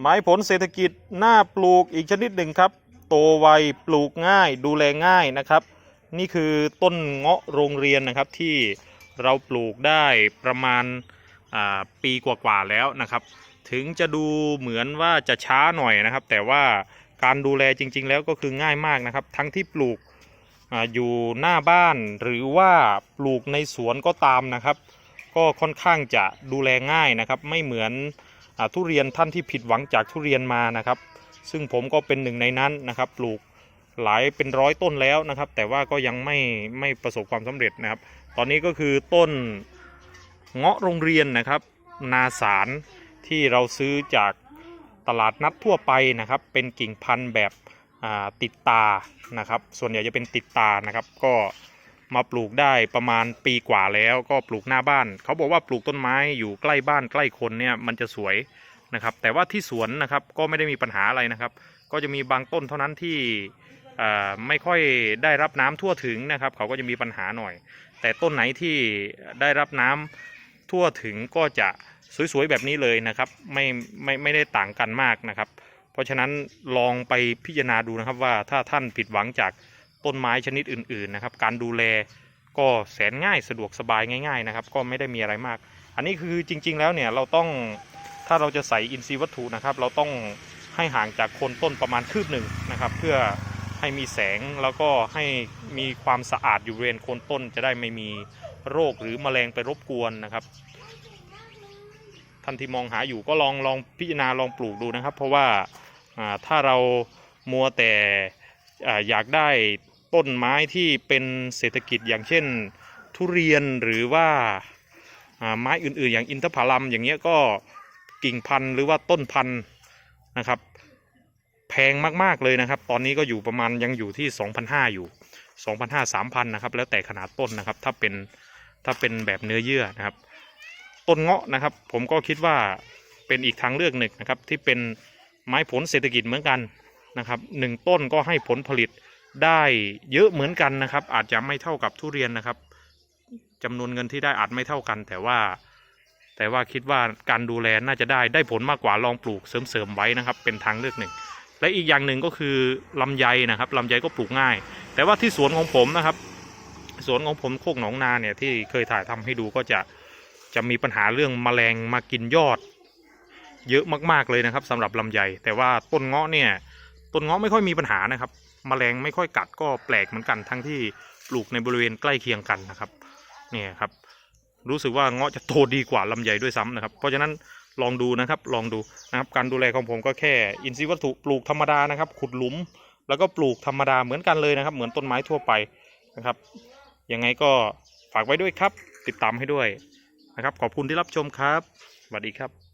ไม้ผลเศรษฐกิจหน่าปลูกอีกชนิดหนึ่งครับ โตไวปลูกง่ายดูแลง่ายนะครับ นี่คือต้นเงาะโรงเรียนนะครับที่เราปลูกได้ประมาณปีกว่าๆแล้วนะครับ ถึงจะดูเหมือนว่าจะช้าหน่อยนะครับ แต่ว่าการดูแลจริง ๆ แล้วก็คือง่ายมากนะครับ ทั้งที่ปลูกออยู่หน้าบ้านหรือว่าปลูกในสวนก็ตามนะครับ ก็ค่อนข้างจะดูแลง่ายนะครับ ไม่เหมือน ทุเรียนท่านที่ผิดหวังจากทุเรียนมานะครับ ซึ่งผมก็เป็นหนึ่งในนั้นนะครับปลูกหลายเป็นร้อยต้นแล้วนะครับ แต่ว่าก็ยังไม่ไม่ประสบความสำเร็จนะครับ ตอนนี้ก็คือต้นเงาะโรงเรียนนะครับ นาสารที่เราซื้อจากตลาดนัดทั่วไปนะครับ เป็นกิ่งพันธุ์แบบติดตานะครับ ส่วนใหญ่จะเป็นติดตานะครับ ก็ มาปลูกได้ประมาณปีกว่าแล้วก็ปลูกหน้าบ้าน เขาบอกว่าปลูกต้นไม้อยู่ใกล้บ้านใกล้คนเนี่ยมันจะสวยนะครับ แต่ว่าที่สวนนะครับก็ไม่ได้มีปัญหาอะไรนะครับ ก็จะมีบางต้นเท่านั้นที่ไม่ค่อยได้รับน้ำทั่วถึงนะครับ เขาก็จะมีปัญหาหน่อย แต่ต้นไหนที่ได้รับน้ำทั่วถึงก็จะสวยๆแบบนี้เลยนะครับไม่ไม่ไม่ได้ต่างกันมากนะครับ เพราะฉะนั้นลองไปพิจารณาดูนะครับว่าถ้าท่านผิดหวังจาก ต้นไม้ชนิดอื่นๆนะครับ การดูแลก็แสนง่ายสะดวกสบายง่ายๆนะครับ ก็ไม่ได้มีอะไรมาก อันนี้คือจริง ๆ แล้วเนี่ยเราต้องถ้าเราจะใส่อินทรีย์วัตถุนะครับ เราต้องให้ห่างจากโคนต้นประมาณคืบหนึ่งนะครับ เพื่อให้มีแสงแล้วก็ให้มีความสะอาดอยู่บริเวณโคนต้นจะได้ไม่มีโรคหรือแมลงไปรบกวนนะครับ ท่านที่มองหาอยู่ก็ลองลองพิจารณาลองปลูกดูนะครับ เพราะว่าถ้าเรามัวแต่ อยากได้ต้นไม้ที่เป็นเศรษฐกิจอย่างเช่นทุเรียนหรือว่าอ่าไม้อื่นๆ อย่างอินทผลัมอย่างเงี้ยก็กิ่งพันธุ์หรือว่าต้นพันธุ์นะครับ แพงมากๆเลยนะครับ ตอนนี้ก็อยู่ประมาณยังอยู่ที่ 2,500 อยู่ 2,500 3,000นะครับแล้วแต่ขนาดต้นนะครับถ้าเป็นถ้าเป็นแบบเนื้อเยื่อนะครับ ต้นเงาะนะครับ ผมก็คิดว่าเป็นอีกทางเลือกหนึ่งนะครับที่เป็นไม้ผลเศรษฐกิจเหมือนกัน นะครับหนึ่งต้นก็ให้ผลผลิตได้เยอะเหมือนกันนะครับ อาจจะไม่เท่ากับทุเรียนนะครับจำนวนเงินที่ได้อาจไม่เท่ากัน แต่ว่า แต่ว่าคิดว่าการดูแลน่าจะได้ได้ผลมากกว่าลองปลูกเสริมๆไว้นะครับ เป็นทางเลือกหนึ่ง และอีกอย่างหนึ่งก็คือลำไยนะครับลำไยก็ปลูกง่าย แต่ว่าที่สวนของผมนะครับ สวนของผมโคกหนองนาเนี่ยที่เคยถ่ายทำให้ดูก็จะจะมีปัญหาเรื่องแมลงมากินยอด เยอะมากๆเลยนะครับสำหรับลำไยแต่ว่าต้นเงาะเนี่ย ต้นเงาะไม่ค่อยมีปัญหานะครับแมลงไม่ค่อยกัดก็แปลกเหมือนกันทั้งที่ปลูกในบริเวณใกล้เคียงกันนะครับเนี่ยครับ รู้สึกว่าเงาะจะโตดีกว่าลำไยด้วยซ้ำนะครับ เพราะฉะนั้นลองดูนะครับลองดูนะครับการดูแลของผมก็แค่อินทรีย์วัตถุปลูกธรรมดานะครับ ขุดหลุม แล้วก็ปลูกธรรมดาเหมือนกันเลยนะครับ เหมือนต้นไม้ทั่วไปนะครับยังไงก็ฝากไว้ด้วยครับ ติดตามให้ด้วยนะครับ ขอบคุณที่รับชมครับสวัสดีครับ